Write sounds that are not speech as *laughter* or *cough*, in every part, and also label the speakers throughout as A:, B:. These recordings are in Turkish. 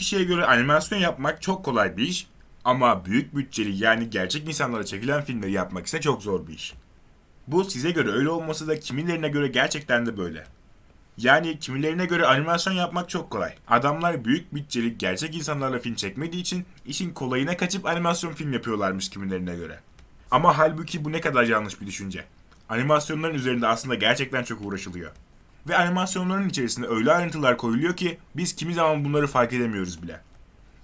A: kişiye göre animasyon yapmak çok kolay bir iş ama büyük bütçeli yani gerçek insanlara çekilen filmleri yapmak ise çok zor bir iş. Bu size göre öyle olması da kimilerine göre gerçekten de böyle. Yani kimilerine göre animasyon yapmak çok kolay. Adamlar büyük bütçeli gerçek insanlarla film çekmediği için işin kolayına kaçıp animasyon film yapıyorlarmış kimilerine göre. Ama halbuki bu ne kadar yanlış bir düşünce. Animasyonların üzerinde aslında gerçekten çok uğraşılıyor. Ve animasyonların içerisinde öyle ayrıntılar koyuluyor ki biz kimi zaman bunları fark edemiyoruz bile.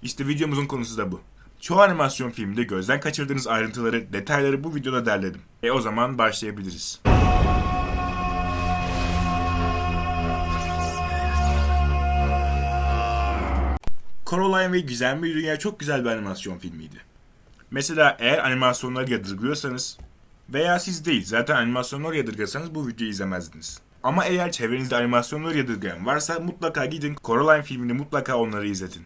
A: İşte videomuzun konusu da bu. Çoğu animasyon filminde gözden kaçırdığınız ayrıntıları, detayları bu videoda derledim. E o zaman başlayabiliriz. Coraline ve Gizemli Dünya çok güzel bir animasyon filmiydi. Mesela eğer animasyonları yadırgıyorsanız veya siz değil zaten animasyonları yadırgasanız bu videoyu izlemezdiniz. Ama eğer çevrenizde animasyonları yadırgayan varsa mutlaka gidin Coraline filmini mutlaka onları izletin.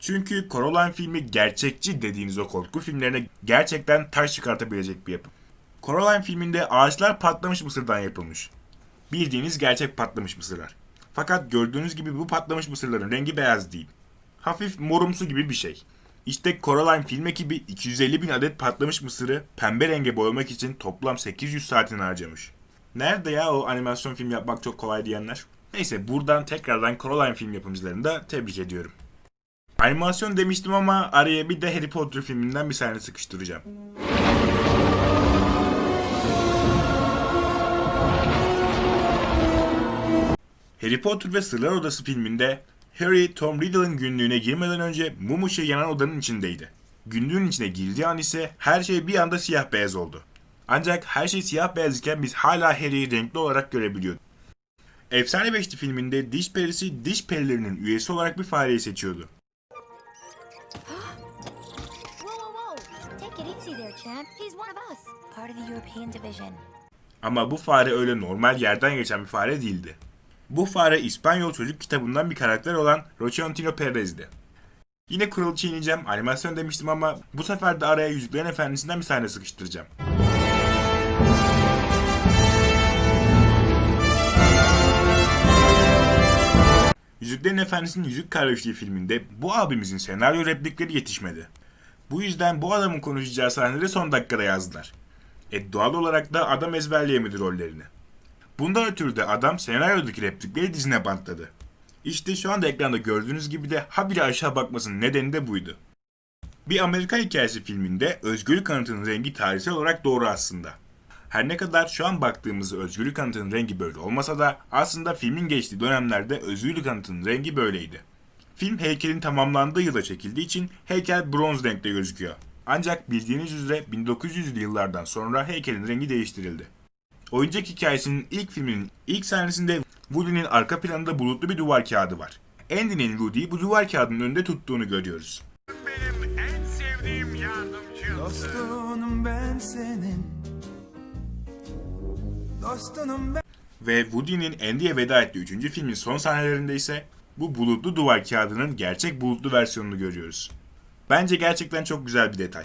A: Çünkü Coraline filmi gerçekçi dediğiniz o korku filmlerine gerçekten taş çıkartabilecek bir yapım. Coraline filminde ağaçlar patlamış mısırdan yapılmış. Bildiğiniz gerçek patlamış mısırlar. Fakat gördüğünüz gibi bu patlamış mısırların rengi beyaz değil. Hafif morumsu gibi bir şey. İşte Coraline film ekibi 250 bin adet patlamış mısırı pembe renge boyamak için toplam 800 saatini harcamış. Nerede ya o animasyon film yapmak çok kolay diyenler? Neyse buradan tekrardan Coraline film yapımcılarını da tebrik ediyorum. Animasyon demiştim ama araya bir de Harry Potter filminden bir sahne sıkıştıracağım. Harry Potter ve Sırlar Odası filminde Harry Tom Riddle'ın günlüğüne girmeden önce mum ışığı yanan odanın içindeydi. Günlüğün içine girdiği an ise her şey bir anda siyah beyaz oldu. Ancak her şey siyah beyaz iken biz hala Harry'i renkli olarak görebiliyorduk. Efsane Beşli filminde diş perisi diş perilerinin üyesi olarak bir fareyi seçiyordu. *gasps* Ama bu fare öyle normal yerden geçen bir fare değildi. Bu fare İspanyol çocuk kitabından bir karakter olan Rochantino Perez'di. Yine kuralı çiğneyeceğim, animasyon demiştim ama bu sefer de araya Yüzüklerin Efendisi'nden bir sahne sıkıştıracağım. Yüzüklerin Efendisi'nin Yüzük Kardeşliği filminde bu abimizin senaryo replikleri yetişmedi. Bu yüzden bu adamın konuşacağı sahneleri son dakikada yazdılar. E doğal olarak da adam ezberleyemedi rollerini. Bundan ötürü de adam senaryodaki replikleri dizine bantladı. İşte şu anda ekranda gördüğünüz gibi de habire aşağı bakmasının nedeni de buydu. Bir Amerikan hikayesi filminde özgürlük kanıtının rengi tarihsel olarak doğru aslında. Her ne kadar şu an baktığımız özgürlük kanıtının rengi böyle olmasa da aslında filmin geçtiği dönemlerde özgürlük kanıtının rengi böyleydi. Film heykelin tamamlandığı yılda çekildiği için heykel bronz renkte gözüküyor. Ancak bildiğiniz üzere 1900'lü yıllardan sonra heykelin rengi değiştirildi. Oyuncak hikayesinin ilk filminin ilk sahnesinde Woody'nin arka planında bulutlu bir duvar kağıdı var. Andy'nin Woody'yi bu duvar kağıdının önünde tuttuğunu görüyoruz.
B: benim en sevdiğim yardımcım.
C: Dostunum ben senin Dostunum ben
A: Ve Woody'nin Andy'ye veda ettiği 3. filmin son sahnelerinde ise bu bulutlu duvar kağıdının gerçek bulutlu versiyonunu görüyoruz. Bence gerçekten çok güzel bir detay.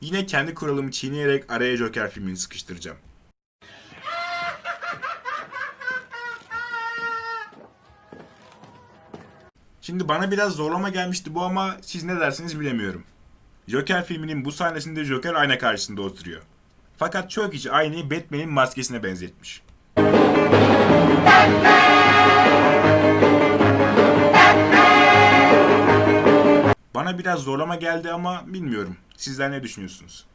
A: Yine kendi kuralımı çiğneyerek araya Joker filmini sıkıştıracağım. Şimdi bana biraz zorlama gelmişti bu ama siz ne dersiniz bilemiyorum. Joker filminin bu sahnesinde Joker ayna karşısında oturuyor. Fakat çok kişi aynayı Batman'in maskesine benzetmiş. Bana biraz zorlama geldi ama bilmiyorum. Sizler ne düşünüyorsunuz?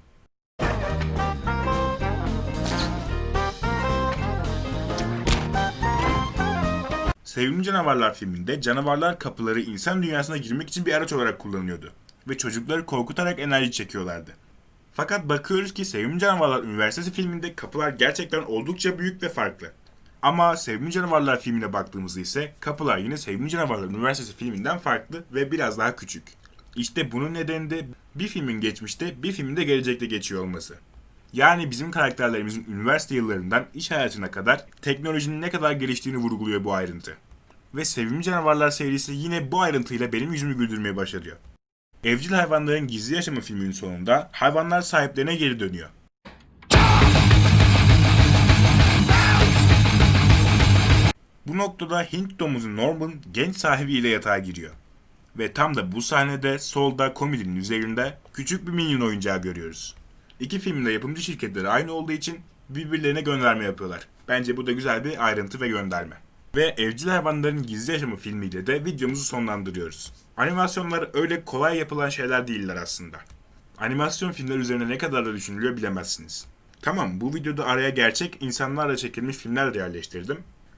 A: Sevimli Canavarlar filminde canavarlar kapıları insan dünyasına girmek için bir araç olarak kullanılıyordu ve çocukları korkutarak enerji çekiyorlardı. Fakat bakıyoruz ki Sevimli Canavarlar Üniversitesi filminde kapılar gerçekten oldukça büyük ve farklı. Ama Sevimli Canavarlar filmine baktığımızda ise kapılar yine Sevimli Canavarlar Üniversitesi filminden farklı ve biraz daha küçük. İşte bunun nedeni de bir filmin geçmişte bir filmin de gelecekte geçiyor olması. Yani bizim karakterlerimizin üniversite yıllarından iş hayatına kadar teknolojinin ne kadar geliştiğini vurguluyor bu ayrıntı. Ve Sevimli Canavarlar serisi yine bu ayrıntıyla benim yüzümü güldürmeye başarıyor. Evcil hayvanların gizli yaşamı filminin sonunda hayvanlar sahiplerine geri dönüyor. Bu noktada Hint domuzu Norman genç sahibiyle yatağa giriyor. Ve tam da bu sahnede solda komedinin üzerinde küçük bir minyon oyuncağı görüyoruz. İki filmin de yapımcı şirketleri aynı olduğu için birbirlerine gönderme yapıyorlar. Bence bu da güzel bir ayrıntı ve gönderme. Ve Evcil Hayvanların Gizli Yaşamı filmiyle de videomuzu sonlandırıyoruz. Animasyonlar öyle kolay yapılan şeyler değiller aslında. Animasyon filmler üzerine ne kadar da düşünülüyor bilemezsiniz. Tamam bu videoda araya gerçek insanlarla çekilmiş filmler de yerleştirdim.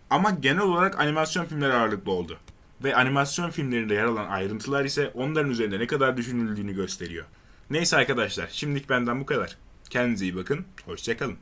A: Ama genel olarak animasyon filmleri ağırlıklı oldu. Ve animasyon filmlerinde yer alan ayrıntılar ise onların üzerinde ne kadar düşünüldüğünü gösteriyor. Neyse arkadaşlar şimdilik benden bu kadar. Kendinize iyi bakın, hoşçakalın.